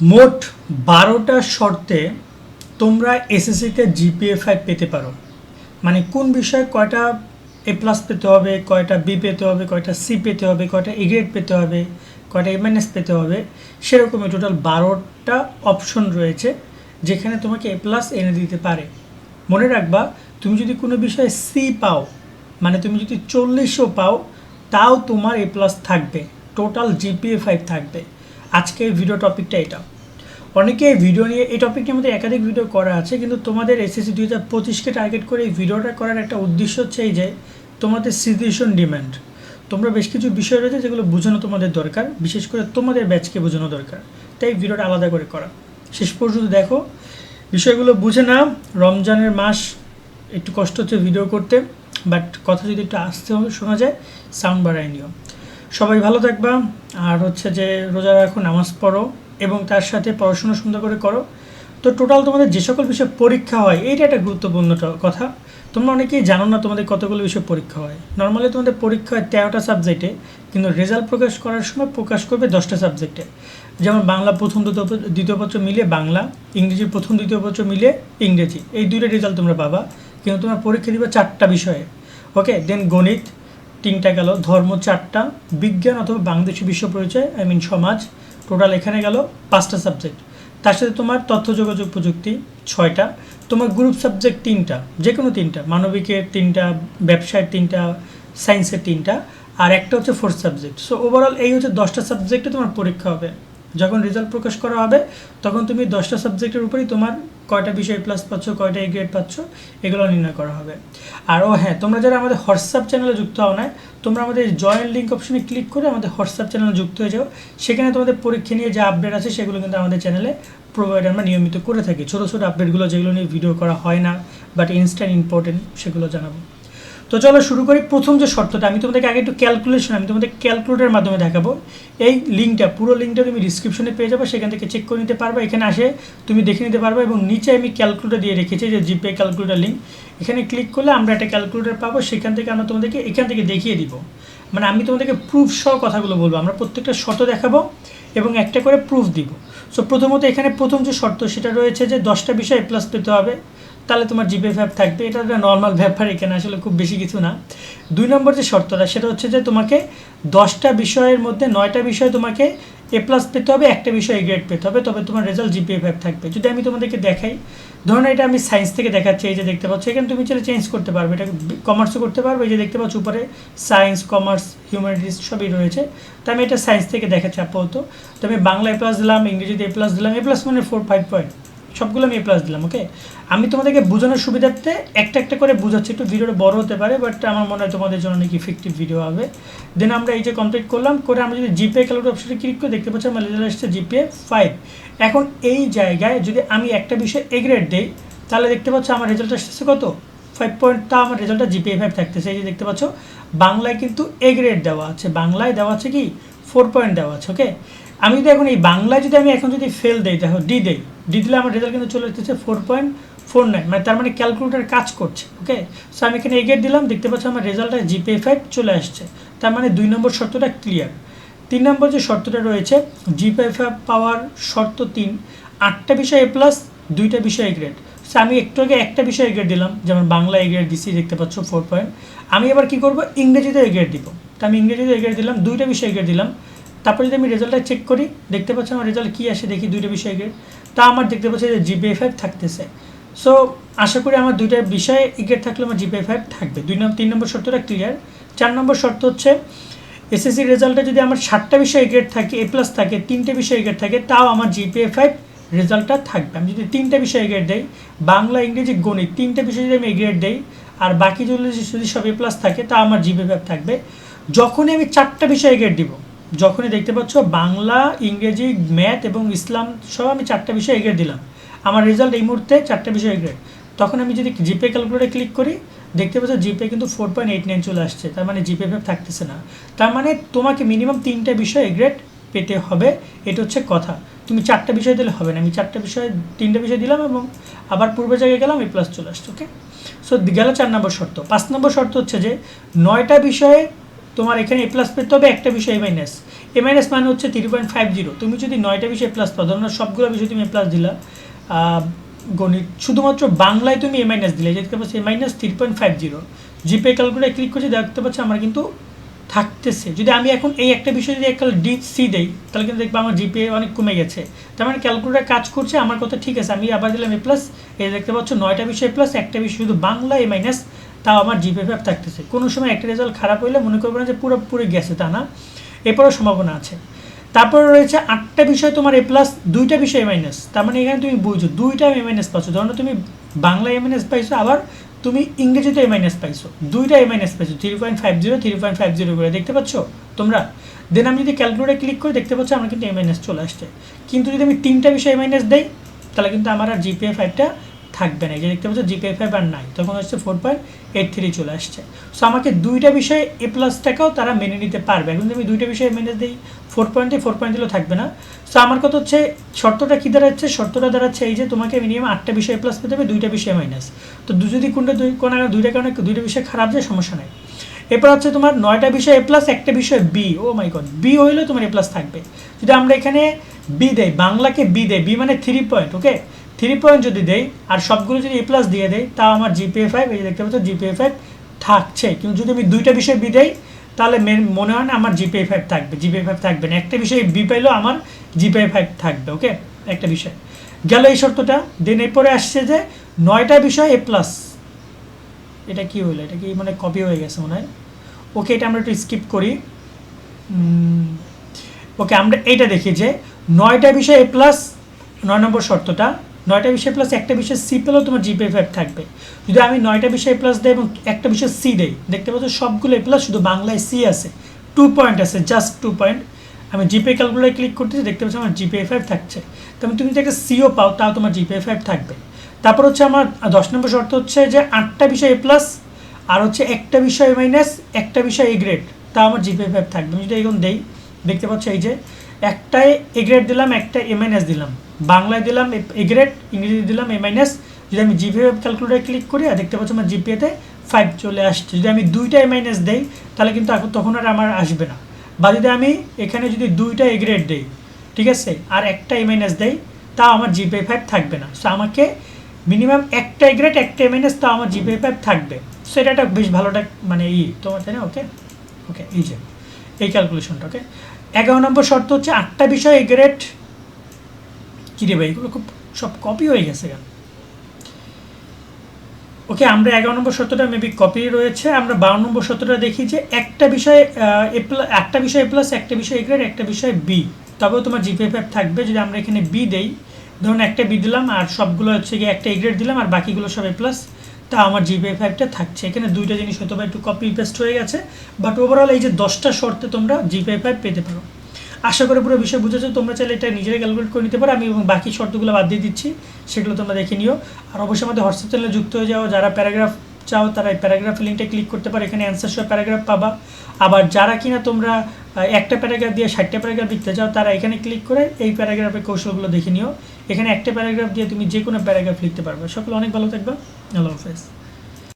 মোট বারোটা শর্তে তোমরা এসএসসিতে জিপিএ ফাইভ পেতে পারো। মানে কোন বিষয়ে কয়টা এ প্লাস পেতে হবে, কয়টা বি পেতে হবে, কয়টা সি পেতে হবে, কয়টা এ গ্রেড পেতে হবে, কয়টা এম পেতে হবে সেরকমই টোটাল বারোটা অপশন রয়েছে, যেখানে তোমাকে এ প্লাস এনে দিতে পারে। মনে রাখবা, তুমি যদি কোনো বিষয়ে সি পাও মানে তুমি যদি চল্লিশও পাও, তাও তোমার এ প্লাস থাকবে টোটাল জিপিএ ফাইভ থাকবে। আজকে ভিডিও টপিকটা এটা। অনেকে ভিডিও নিয়ে, এই টপিকটির আমাদের একাধিক ভিডিও করা আছে, কিন্তু তোমাদের এসএসসি দুই হাজার পঁচিশকে টার্গেট করে এই ভিডিওটা করার একটা উদ্দেশ্য হচ্ছে এই যে, তোমাদের সিচুয়েশন ডিমান্ড তোমরা বেশ কিছু বিষয় রয়েছে যেগুলো বোঝানো তোমাদের দরকার, বিশেষ করে তোমাদের ব্যাচকে বোঝানো দরকার। তাই ভিডিওটা আলাদা করে করা। শেষ পর্যন্ত দেখো, বিষয়গুলো বুঝে না রমজানের মাস, একটু কষ্ট হচ্ছে ভিডিও করতে বাট কথা যদি একটু আসতে শোনা যায় সাউন্ড বাড়ায় নিও। সবাই ভালো থাকবা। আর হচ্ছে যে রোজা রাখো, নামাজ পড়ো এবং তার সাথে পড়াশোনা সুন্দর করে করো। তো টোটাল তোমাদের যে সকল বিষয়ে পরীক্ষা হয়, এইটা একটা গুরুত্বপূর্ণ কথা। তোমরা অনেকেই জানো না তোমাদের কতগুলো বিষয়ে পরীক্ষা হয়। নর্মালি তোমাদের পরীক্ষা হয় তেরোটা সাবজেক্টে কিন্তু রেজাল্ট প্রকাশ করার সময় প্রকাশ করবে দশটা সাবজেক্টে যেমন বাংলা প্রথম, দ্বিতীয় পত্র মিলে বাংলা, ইংরেজি প্রথম, দ্বিতীয় পত্র মিলে ইংরেজি। এই দুইটা রেজাল্ট তোমরা পাবা, কিন্তু তোমরা পরীক্ষা দিবে চারটা বিষয়ে। ওকে দেন গণিত তিনটা গেল। ধর্ম চারটা, বিজ্ঞান অথবা বাংলাদেশি বিশ্ব পরিচয় আই মিন সমাজ টোটাল এখানে গেল পাঁচটা সাবজেক্ট তার সাথে তোমার তথ্য যোগাযোগ প্রযুক্তি ছয়টা, তোমার গ্রুপ সাবজেক্ট তিনটা যে কোনো তিনটা, মানবিকের তিনটা, ব্যবসায়ের তিনটা সায়েন্সের তিনটা, আর একটা হচ্ছে ফোর্থ সাবজেক্ট সো ওভারঅল এই হচ্ছে দশটা সাবজেক্টে তোমার পরীক্ষা হবে। যখন রেজাল্ট প্রকাশ করা হবে, তখন তুমি দশটা সাবজেক্টের উপরেই তোমার কয়টা বিষয় প্লাস পাচ্ছ, কয়টা এ গ্রেড পাচ্ছ, এগুলো নির্ণয় করা হবে। আর ও হ্যাঁ তোমরা যারা আমাদের হোয়াটসঅ্যাপ চ্যানেলে যুক্ত হও না তোমরা আমাদের জয়েন্ট লিঙ্ক অপশনে ক্লিক করে আমাদের হোয়াটসঅ্যাপ চ্যানেলে যুক্ত হয়ে যাও। সেখানে তোমাদের পরীক্ষা নিয়ে যে আপডেট আছে, সেগুলো কিন্তু আমাদের চ্যানেলে প্রোভাইড আমরা নিয়মিত করে থাকি। ছোটো ছোটো আপডেটগুলো যেগুলো নিয়ে ভিডিও করা হয় না বাট ইনস্ট্যান্ট ইম্পর্টেন্ট সেগুলো জানাব। তো চলো শুরু করি। প্রথম যে শর্তটা, আমি তোমাদেরকে আগে একটু ক্যালকুলেশন আমি তোমাদের ক্যালকুলেটারের মাধ্যমে দেখাবো। এই লিঙ্কটা পুরো লিঙ্কটা তুমি ডিসক্রিপশনে পেয়ে যাবে, সেখান থেকে চেক করে নিতে পারবে। এখানে আসে তুমি দেখে নিতে পারবে এবং নিচে আমি ক্যালকুলেটার দিয়ে রেখেছি যে জিপে ক্যালকুলেটার লিঙ্ক এখানে ক্লিক করলে আমরা একটা ক্যালকুলেটার পাবো, সেখান থেকে আমরা তোমাদেরকে এখান থেকে দেখিয়ে দিব। মানে আমি তোমাদেরকে প্রুফ সহ কথাগুলো বলব, আমরা প্রত্যেকটা শর্ত দেখাবো এবং একটা করে প্রুফ দিব। সো প্রথমত এখানে প্রথম যে শর্ত, সেটা রয়েছে যে দশটা বিষয় প্লাস পেতে হবে। তাহলে তোমার জিপে ভ্যাপ থাকবে, এটা একটা নর্মাল ব্যাপার এখানে আসলে খুব বেশি কিছু না। দুই নম্বর যে শর্তটা, সেটা হচ্ছে যে তোমাকে দশটা বিষয়ের মধ্যে নয়টা বিষয় তোমাকে এ প্লাস পেতে হবে, একটা বিষয়ে গ্রেড পেতে হবে, তবে তোমার রেজাল্ট জিপিএ ভ্যাপ থাকবে। যদি আমি তোমাদেরকে দেখাই, ধরুন এটা আমি সায়েন্স থেকে দেখাচ্ছি, এই যে দেখতে পাচ্ছ, এখানে তুমি চাইলে চেঞ্জ করতে পারবে, এটা কমার্সও করতে পারবে, এই যে দেখতে পাচ্ছ উপরে সায়েন্স কমার্স হিউম্যানিটিস সবই রয়েছে। তো আমি এটা সায়েন্স থেকে দেখাচ্ছি আপাতত। তো আমি বাংলা এ প্লাস দিলাম, ইংরেজিতে এ প্লাস দিলাম এ প্লাস মানে ফোর ফাইভ পয়েন্ট সবগুলো আমি এ প্লাস দিলাম ওকে আমি তোমাদেরকে বোঝানোর সুবিধার্থে একটা একটা করে বোঝাচ্ছি, একটু ভিডিওটা বড় হতে পারে বাট আমার মনে হয় তোমাদের জন্য অনেক ইফেক্টিভ ভিডিও হবে। দেন আমরা এই যে কমপ্লিট করলাম, করে আমরা যদি জিপে ক্যালকুলেট অপশনে ক্লিক করে, দেখতে পাচ্ছি আমার রেজাল্ট আসছে জিপে ফাইভ এখন এই জায়গায় যদি আমি একটা বিষয় এ গ্রেড দিই, তাহলে দেখতে পাচ্ছ আমার রেজাল্ট আসতেছে কত? ফাইভ পয়েন্ট তা আমার রেজাল্টটা জিপিএ ফাইভ থাকতেছে। এই যে দেখতে পাচ্ছ, বাংলায় কিন্তু এ গ্রেড দেওয়া আছে। বাংলায় দেওয়া আছে কি? ফোর পয়েন্ট দেওয়া আছে ওকে আমি যদি এখন এই বাংলায় যদি আমি এখন যদি ফেল দেই, দেখো ডি দেই ডি দিলে আমার রেজাল্ট কিন্তু চলে আসতেছে ফোর পয়েন্ট ফোর নাইন মানে তার মানে ক্যালকুলেটার কাজ করছে ওকে সো আমি এখানে এগেট দিলাম, দেখতে পাচ্ছ আমার রেজাল্টটা জিপিএ ফাইভ চলে আসছে, তার মানে দুই নম্বর শর্তটা ক্লিয়ার তিন নম্বর যে শর্তটা রয়েছে জিপিএ ফাইভ পাওয়ার শর্ত তিন, আটটা বিষয় এ প্লাস দুইটা বিষয় গ্রেড সো আমি একটু আগে একটা বিষয় গ্রেড দিলাম যেমন বাংলা গ্রেড দিছি, দেখতে পাচ্ছ ফোর পয়েন্ট আমি এবার কী করব? ইংরেজিতে গ্রেড দিব। তো আমি ইংরেজিতে গ্রেড দিলাম, দুইটা বিষয় গ্রেড দিলাম তারপর যদি আমি রেজাল্টটা চেক করি, দেখতে পাচ্ছি আমার রেজাল্ট কী আসে, দেখি দুইটা বিষয় গ্রেড তা আমার দেখতে পাচ্ছি যে জিপিএ ফাইভ থাকতেছে। সো আশা করি আমার দুইটা বিষয়ে গ্রেড থাকলে আমার জিপিএ ফাইভ থাকবে। দুই নম্বর তিন নম্বর শর্তটা ক্লিয়ার চার নম্বর শর্ত হচ্ছে এসএসসি রেজাল্টে যদি আমার সাতটা বিষয়ে গ্রেড থাকে এ প্লাস থাকে, তিনটে বিষয়ে গ্রেড থাকে, তাও আমার জিপিএ ফাইভ রেজাল্টটা থাকবে। আমি যদি তিনটা বিষয়ে গ্রেড দেই, বাংলা, ইংরেজি, গণিত, তিনটে বিষয়ে যদি আমি গ্রেড দেই, আর বাকি যদি সব এ প্লাস থাকে তা আমার জিপিএ ফাইভ থাকবে। যখনই আমি চারটা বিষয়ে গ্রেড দিব যখনই দেখতে পাচ্ছ, বাংলা, ইংরেজি, ম্যাথ এবং ইসলাম সব আমি চারটা বিষয় এগিয়ে দিলাম। আমার রেজাল্ট এই মুহূর্তে চারটা বিষয় গ্রেড তখন আমি যদি জিপে ক্যালকুলেটারে ক্লিক করি, দেখতে পাচ্ছ জিপে কিন্তু ফোর পয়েন্ট এইট নাইন চলে আসছে। তার মানে জিপে ভ্যাপ থাকতেছে না। তার মানে তোমাকে মিনিমাম তিনটা বিষয় এগ্রেড পেতে হবে। এটা হচ্ছে কথা। তুমি চারটা বিষয় দিলে হবে না। আমি চারটা বিষয়, তিনটা বিষয় দিলাম এবং আবার পূর্বে জায়গায় গেলাম এই প্লাস চলে আসছে ওকে সো গেল চার নম্বর শর্ত। পাঁচ নম্বর শর্ত হচ্ছে যে, নয়টা বিষয়ে তোমার এখানে এ প্লাস পেতে হবে একটা বিষয় এ মাইনাস এ মাইনাস মানে হচ্ছে থ্রি পয়েন্ট ফাইভ জিরো তুমি যদি নয়টা বিষয়ে প্লাস পাও, ধরো সবগুলো বিষয় তুমি এ প্লাস দিলা গণিত, শুধুমাত্র বাংলায় তুমি এ মাইনাস দিলে দেখতে পাচ্ছি A minus three point five zero GPA calculator click করছি, দেখতে পাচ্ছি আমার কিন্তু থাকতেছে। যদি আমি এখন এই একটা বিষয় যদি একটা ডি সি দেই, তাহলে কিন্তু দেখব আমার জিপে অনেক কমে গেছে। তার মানে ক্যালকুলেটার কাজ করছে, আমার কথা ঠিক আছে, আমি আবার দিলাম এ প্লাস এই দেখতে পাচ্ছ, নয়টা বিষয় প্লাস একটা বিষয় শুধু বাংলা এ মাইনাস তাও আমার জিপে ফ্যাপ থাকতেছে। কোনো সময় একটা রেজাল্ট খারাপ হইলে মনে করব না যে পুরোপুরি গেছে তা না। এরপরও সম্ভাবনা আছে। তারপর রয়েছে আটটা বিষয় তোমার এ প্লাস দুইটা বিষয় মাইনাস তার মানে এখানে তুমি বুঝছ, দুইটা এ মাইনাস পাচ্ছ। ধরো তুমি বাংলা এ পাইছো, আবার তুমি ইংরেজিতে এ পাইছো। দুইটা এ মাইনাস পাইছো three point five zero three point five zero করে। দেখতে পাচ্ছ তোমরা? দেন আমি যদি ক্যালকুলেটার ক্লিক করে, দেখতে পাচ্ছ আমার কিন্তু এ চলে আসছে। কিন্তু যদি আমি তিনটা বিষয় এ দেই, তাহলে কিন্তু আমার আর জিপিএ ফাইভটা থাকবে না। যে দেখতে পাচ্ছ জিপিএ ফাইভ আর নাই তখন হচ্ছে ফোর পয়েন্ট এইট থ্রি চলে আসছে। সো আমাকে দুইটা বিষয়ে এ প্লাসটাকেও তারা মেনে নিতে পারবে। এখন আমি দুইটা বিষয়ে মেনে দিই ফোর পয়েন্টে ফোর পয়েন্ট দিলেও থাকবে না। সো আমার কথা হচ্ছে, শর্তটা কী দাঁড়াচ্ছে? শর্তটা দাঁড়াচ্ছে এই যে তোমাকে মিনিমাম আটটা বিষয়ে এ প্লাস পেতে হবে, দুইটা বিষয়ে মাইনাস তো দু- যদি কোনটা দুই কোনো দুইটা কারণে দুইটা বিষয় খারাপ যায়, সমস্যা নাই। এরপর হচ্ছে তোমার নয়টা বিষয় এ প্লাস একটা বিষয় B oh my god B হইলেও তোমার এ প্লাস থাকবে। যদি আমরা এখানে বি দেয় বাংলাকে বি দেয় বি মানে three point okay three point যদি দেই, আর সবগুলো যদি এ প্লাস দিয়ে দেই, তাও আমার জিপিএ ফাইভ এই যে দেখতে পাচ্ছ জিপিএ ফাইভ থাকছে। কিন্তু যদি আমি দুইটা বিষয় বি দেই, তাহলে মেন- মনে হয় না আমার জিপিএ ফাইভ থাকবে। জিপিএ ফাইভ থাকবে না। একটা বিষয়ে বি পাইলেও আমার জিপিএ ফাইভ থাকবে ওকে একটা বিষয়। গেল এই শর্তটা। দেন এরপরে আসছে যে নয়টা বিষয় এ প্লাস এটা কি হলো এটা কি মানে কপি হয়ে গেছে মনে হয়? ওকে এটা আমরা একটু স্কিপ করি। ওকে আমরা এইটা দেখি যে নয়টা বিষয় এ প্লাস নয় নম্বর শর্তটা। নয়টা বিষয় প্লাস একটা বিষয় সি পেলেও তোমার জিপে ফাইভ থাকবে। যদি আমি নয়টা বিষয় প্লাস দেই এবং একটা বিষয় সি দেই, দেখতে পাচ্ছ সবগুলো প্লাস শুধু বাংলায় সি আছে। টু পয়েন্ট আছে জাস্ট টু পয়েন্ট আমি জিপে ক্যালকুলেটার ক্লিক করতেছি, দেখতে পাচ্ছি আমার জিপে ফাইভ থাকছে। তেমন তুমি যদি একটা সিও পাও, তাও তোমার জিপে ফাইভ থাকবে। তারপর হচ্ছে আমার দশ নম্বর শর্ত হচ্ছে যে আটটা বিষয় এ প্লাস আর হচ্ছে একটা বিষয় মাইনাস একটা বিষয় এ গ্রেড তা আমার জিপে ফাইভ থাকবে। আমি যদি এখন দেই, দেখতে পাচ্ছ এই যে একটায় এ গ্রেড দিলাম একটা এ মাইনাস দিলাম। বাংলায় দিলাম এ গ্রেড ইংরেজি দিলাম এ মাইনাস যদি আমি জিপিএ ক্যালকুলেটার ক্লিক করি, আর দেখতে পাচ্ছি আমার জিপিএতে ফাইভ চলে আসছে। যদি আমি দুইটা এ মাইনাস দেই, তাহলে কিন্তু তখন আর আমার আসবে না। বা যদি আমি এখানে যদি দুইটা এ গ্রেড দেই, ঠিক আছে, আর একটা এ মাইনাস দেই, তাও আমার জিপিএ ফাইভ থাকবে না। সো আমাকে মিনিমাম একটা এ গ্রেড একটা এ মাইনাস তাও আমার জিপিএ ফাইভ থাকবে। সো এটা একটা বেশ ভালোটা মানে ই, তোমার, তাই না? ওকে ওকে এই যে, এই ক্যালকুলেশনটা ওকে এগারো নম্বর শর্ত হচ্ছে আটটা বিষয় এ গ্রেড কী রে ভাই, এগুলো খুব সব কপি হয়ে গেছে কেন? ওকে আমরা এগারো নম্বর শর্তটা মেবি কপি রয়েছে, আমরা বারো নম্বর সত্যটা দেখি যে একটা বিষয়ে এ প্লাস একটা বিষয় এ প্লাস একটা বিষয় এ গ্রেড একটা বিষয় বি তবেও তোমার জিপিএফ থাকবে, যদি আমরা এখানে বি দেই, ধরুন একটা বি দিলাম, আর সবগুলো হচ্ছে গিয়ে একটা এ গ্রেড দিলাম, আর বাকিগুলো সব এ প্লাস তা আমার জিপিএ ফাইভটা থাকছে। এখানে দুইটা জিনিস হয়তো বা একটু কপি পেস্ট হয়ে গেছে বাট ওভারঅল এই যে দশটা শর্তে তোমরা জিপিএ ফাইভ পেতে পারো। আশা করে পুরো বিষয় বুঝেছ, তোমরা চাইলে এটা নিজেরাই ক্যালকুলেট করে নিতে পারো। আমি এবং বাকি শর্তগুলো বাদ দিয়ে দিচ্ছি, সেগুলো তোমরা দেখে নিও। আর অবশ্যই আমাদের হোয়াটসঅ্যাপ চ্যানেলে যুক্ত হয়ে যাও। যারা প্যারাগ্রাফ চাও, তারা এই প্যারাগ্রাফ লিঙ্কটা ক্লিক করতে পারো। এখানে অ্যান্সার সহ প্যারাগ্রাফ পাবা। আবার যারা কিনা তোমরা একটা প্যারাগ্রাফ দিয়ে ষাটটা প্যারাগ্রাফ লিখতে চাও, তারা এখানে ক্লিক করে এই প্যারাগ্রাফের কৌশলগুলো দেখে নিও। এখানে একটা প্যারাগ্রাফ দিয়ে তুমি যে কোনো প্যারাগ্রাফ লিখতে পারবে। সকলে অনেক ভালো থাকবে। আল্লাহ হাফেজ।